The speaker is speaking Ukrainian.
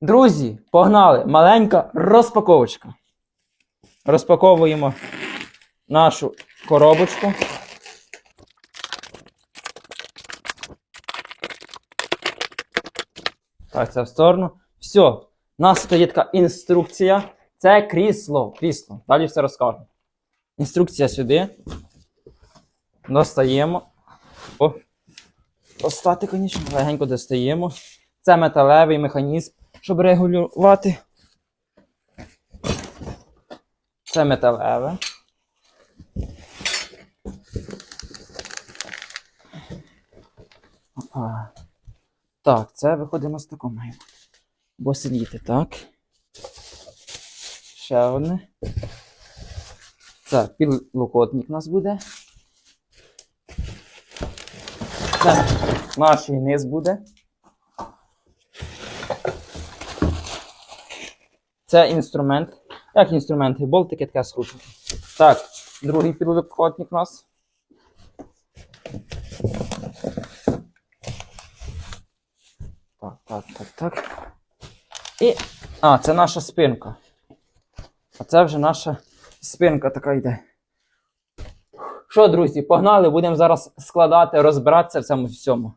Друзі, погнали! Маленька розпаковочка. Розпаковуємо нашу коробочку. Так, це в сторону. Все. У нас є така інструкція. Це крісло. Крісло. Далі все розкажу. Інструкція сюди. Достаємо. О. Достати, звісно, легенько достаємо. Це металевий механізм, щоб регулювати. Це металеве. Опа. Так, це виходить у нас тако має. Бо сидіти, так. Ще одне. Це підлокотник у нас буде. Це наш низ буде. Це інструмент. Як інструмент? Болтики таке скручувати. Так, другий підлокотник у нас. Так, так, так, так. І. А, це наша спинка. А це вже наша спинка така йде. Що, друзі, погнали, будемо зараз складати, розбиратися в цьому всьому.